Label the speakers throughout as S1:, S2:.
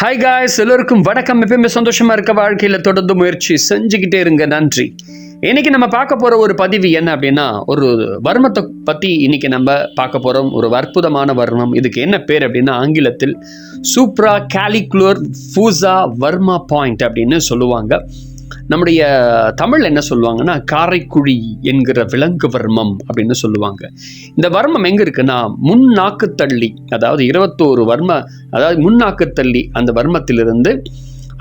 S1: Hi guys எல்லோருக்கும் வணக்கம். எப்பயுமே சந்தோஷமா இருக்க வாழ்க்கையில் தொடர்ந்து முயற்சி செஞ்சுக்கிட்டே இருங்க. நன்றி. இன்னைக்கு நம்ம பார்க்க போற ஒரு பதிவு என்ன அப்படின்னா ஒரு வர்மத்தை பத்தி இன்னைக்கு நம்ம பார்க்க போறோம். ஒரு அற்புதமான வர்ணம் இதுக்கு என்ன பேர் அப்படின்னா ஆங்கிலத்தில் சூப்ரா கேலிகுலர் ஃபூசா வர்மா பாயிண்ட் அப்படின்னு சொல்லுவாங்க. நம்முடைய தமிழ் என்ன சொல்லுவாங்கன்னா காரைக்குழி என்கிற விலங்கு வர்மம் அப்படின்னு சொல்லுவாங்க. இந்த வர்மம் எங்க இருக்குன்னா முன்னாக்கு தள்ளி அதாவது இருபத்தோரு வர்ம அதாவது முன்னாக்கு தள்ளி அந்த வர்மத்திலிருந்து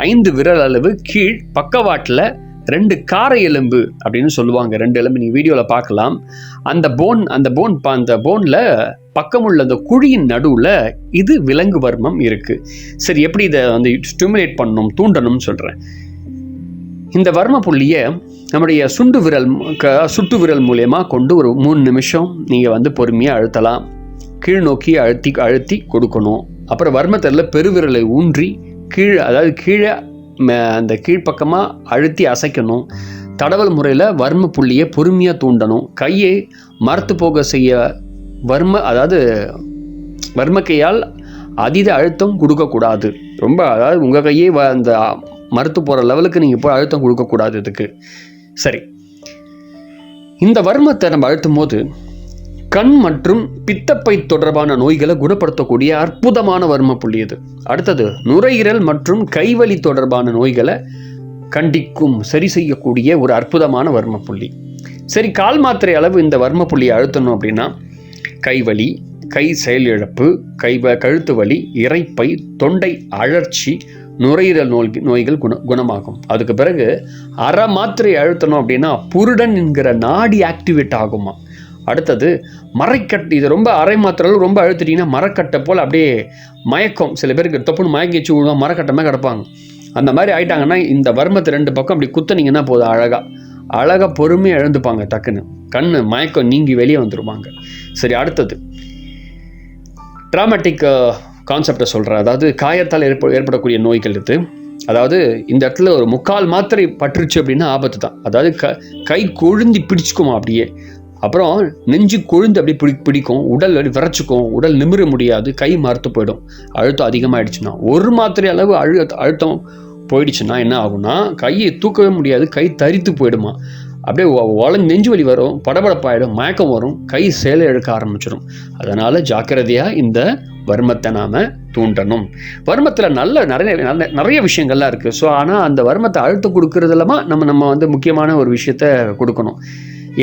S1: ஐந்து விரல் அளவு கீழ் பக்கவாட்டில் ரெண்டு காரை எலும்பு அப்படின்னு சொல்லுவாங்க. ரெண்டு எலும்பு நீங்கள் வீடியோவில் பார்க்கலாம். அந்த போன் அந்த போன் அந்த போனில் பக்கமுள்ள அந்த குழியின் நடுவில் இது விலங்கு வர்மம் இருக்குது சரி எப்படி இதை வந்து ஸ்டிமுலேட் பண்ணணும் தூண்டணும்னு சொல்கிறேன் இந்த வர்ம புள்ளியை நம்முடைய சுண்டு விரல் க சுட்டு விரல் மூலயமா கொண்டு ஒரு மூணு நிமிஷம் நீங்கள் வந்து பொறுமையாக அழுத்தலாம். கீழ் நோக்கி அழுத்தி அழுத்தி கொடுக்கணும். அப்புறம் வர்மத்தில் பெருவிரலை ஊன்றி கீழே அதாவது கீழே அந்த கீழ்ப்பக்கமாக அழுத்தி அசைக்கணும். தடவல் முறையில் வர்ம புள்ளியை பொறுமையாக தூண்டணும். கையை மரத்து போக செய்ய வர்ம அதாவது வர்மக்கையால் அதீத அழுத்தம் கொடுக்கக்கூடாது. ரொம்ப அதாவது உங்கள் கையே வ- அந்த மறுத்து போகிற லெவலுக்கு நீங்கள் போய் அழுத்தம் கொடுக்கக்கூடாது இதுக்கு. சரி. இந்த வர்மத்தை நம்ம அழுத்தும் போது கண் மற்றும் பித்தப்பை தொடர்பான நோய்களை குணப்படுத்தக்கூடிய அற்புதமான வர்ம புள்ளி இது. அடுத்தது நுரையீரல் மற்றும் கைவலி தொடர்பான நோய்களை கண்டிக்கும் சரி செய்யக்கூடிய ஒரு அற்புதமான வர்ம புள்ளி. சரி கால் மாத்திரை அளவு இந்த வர்ம புள்ளியை அழுத்தணும் அப்படின்னா கைவலி கை செயலிழப்பு கை கழுத்து வலி இறைப்பை தொண்டை அழற்சி நுரையீரல் நோய் நோய்கள் குண குணமாகும். அதுக்கு பிறகு அரை மாத்திரை அழுத்தணும் அப்படின்னா புருடன் என்கிற நாடி ஆக்டிவேட் ஆகுமா? அடுத்தது மரைக்கட்டு இது ரொம்ப அரை மாத்திரை அளவு ரொம்ப அழுத்திட்டிங்கன்னா மரக்கட்டை போல் அப்படியே மயக்கம். சில பேருக்கு தொப்புன்னு மயக்கி வச்சு விடுவோம் மரக்கட்டமே கிடப்பாங்க. அந்த மாதிரி ஆயிட்டாங்கன்னா இந்த வர்மத்தை ரெண்டு பக்கம் அப்படி குத்துனீங்கன்னா போதும் அழகாக அழகாக பொறுமையாக எழுந்துப்பாங்க டக்குன்னு. கண்ணு மயக்கம் நீங்கி வெளியே வந்துடுவாங்க சரி அடுத்தது. ட்ராமேட்டிக் கான்செப்டை சொல்கிறேன் அதாவது காயத்தால் ஏற்ப ஏற்படக்கூடிய நோய்கள் இது. அதாவது இந்த இடத்துல ஒரு முக்கால் மாத்திரை பற்றுச்சு அப்படின்னா ஆபத்து தான். அதாவது க கை கொழுந்தி பிடிச்சிக்குமா அப்படியே. அப்புறம் நெஞ்சு கொழுந்து அப்படியே பிடி பிடிக்கும். உடல் அப்படி விரைச்சிக்கும். உடல் நிமிர முடியாது. கை மறுத்து போயிடும். அழுத்தம் அதிகமாகிடுச்சுன்னா ஒரு மாத்திரை அளவு அழு அழுத்தம் போயிடுச்சுன்னா என்ன ஆகும்னா கையை தூக்கவே முடியாது. கை தரித்து போயிடுமா. அப்படியே உழஞ்சு நெஞ்சு வலி வரும் படபடப்பாயிடும் மயக்கம் வரும் கை சேலை எடுக்க ஆரம்பிச்சிடும் அதனால் ஜாக்கிரதையாக இந்த வர்மத்தை நாம் தூண்டணும். வர்மத்தில் நல்ல நிறைய நிறைய விஷயங்கள்லாம் இருக்குது ஸோ ஆனால் அந்த வர்மத்தை அழுத்த கொடுக்கறதுலமா நம்ம நம்ம வந்து முக்கியமான ஒரு விஷயத்த கொடுக்கணும்.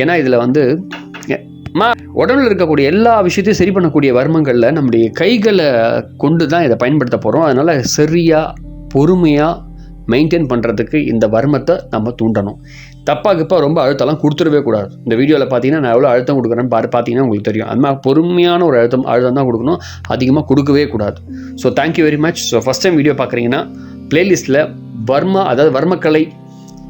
S1: ஏன்னா இதில் வந்து மா உடம்புல இருக்கக்கூடிய எல்லா விஷயத்தையும் சரி பண்ணக்கூடிய வர்மங்களில் நம்முடைய கைகளை கொண்டு தான் இதை பயன்படுத்த போகிறோம் அதனால் சரியாக பொறுமையாக மெயின்டைன் பண்ணுறதுக்கு இந்த வர்மத்தை நம்ம தூண்டணும். தப்பாக கிப்பா ரொம்ப அழுத்தம்லாம் கொடுத்துடவே கூடாது. இந்த வீடியோவில் பார்த்தீங்கன்னா நான் எவ்வளோ அழுத்தம் கொடுக்குறேன்னு பார்த்து பார்த்தீங்கன்னா உங்களுக்கு தெரியும். அது மாதிரி பொறுமையான ஒரு அழுத்தம் அழுத்தம் தான் கொடுக்கணும். அதிகமாக கொடுக்கவே கூடாது. So thank you very much so first time video பார்க்குறீங்கன்னா பிளேலிஸ்ட்டில் வர்மா அதாவது வர்மக்கலை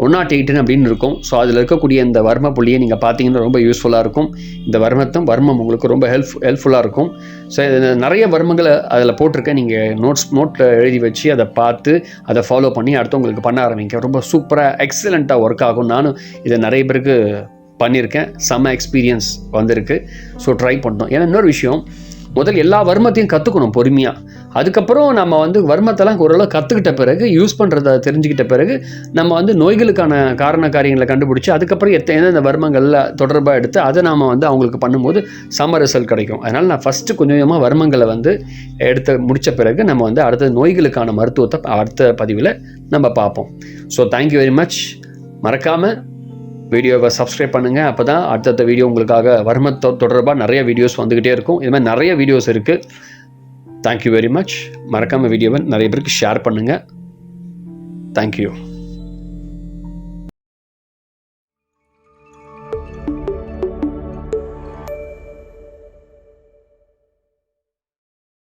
S1: ஒன் நாட் எயிட்டுன்னு அப்படின்னு இருக்கும். ஸோ அதில் இருக்கக்கூடிய இந்த வர்ம புள்ளியை நீங்கள் பார்த்தீங்கன்னா ரொம்ப யூஸ்ஃபுல்லாக இருக்கும். இந்த வர்மத்தும் வர்மம் உங்களுக்கு ரொம்ப ஹெல்ப் ஹெல்ப்ஃபுல்லாக இருக்கும். ஸோ இது நிறைய வர்மங்களை அதில் போட்டிருக்கேன். நீங்கள் நோட்ஸ் நோட்டில் எழுதி வச்சு அதை பார்த்து அதை ஃபாலோ பண்ணி அடுத்தவங்களுக்கு பண்ண ஆரம்பிங்க. ரொம்ப சூப்பராக எக்ஸலண்ட்டாக ஒர்க் ஆகும். நானும் இதை நிறைய பேருக்கு பண்ணியிருக்கேன். செம்ம எக்ஸ்பீரியன்ஸ் வந்திருக்கு. ஸோ ட்ரை பண்ணோம் ஏன்னா இன்னொரு விஷயம் முதல் எல்லா வர்மத்தையும் கற்றுக்கணும் பொறுமையாக அதுக்கப்புறம் நம்ம வந்து வர்மத்தெல்லாம் ஓரளவு கற்றுக்கிட்ட பிறகு யூஸ் பண்ணுறத தெரிஞ்சுக்கிட்ட பிறகு நம்ம வந்து நோய்களுக்கான காரண காரியங்களை கண்டுபிடிச்சி அதுக்கப்புறம் எத்தனை இந்த வர்மங்களில் தொடர்பாக எடுத்து அதை நாம் வந்து அவங்களுக்கு பண்ணும்போது சம ரிசல்ட் கிடைக்கும். அதனால் நான் ஃபஸ்ட்டு கொஞ்சம் கொஞ்சமாக வர்மங்களை வந்து எடுத்து முடித்த பிறகு நம்ம வந்து அடுத்த நோய்களுக்கான மருத்துவத்தை அடுத்த பதிவில் நம்ம பார்ப்போம். ஸோ தேங்க்யூ வெரி மச் மறக்காமல் வீடியோவை சப்ஸ்கிரைப் பண்ணுங்கள் அப்போ தான் அடுத்தடுத்த வீடியோ உங்களுக்காக வர்மத்தோ தொடர்பாக நிறைய வீடியோஸ் வந்துக்கிட்டே இருக்கும். இது மாதிரி நிறைய வீடியோஸ் இருக்குது தேங்க்யூ வெரி மச் மறக்காமல் வீடியோவை நிறைய பேருக்கு ஷேர் பண்ணுங்கள் தேங்க்யூ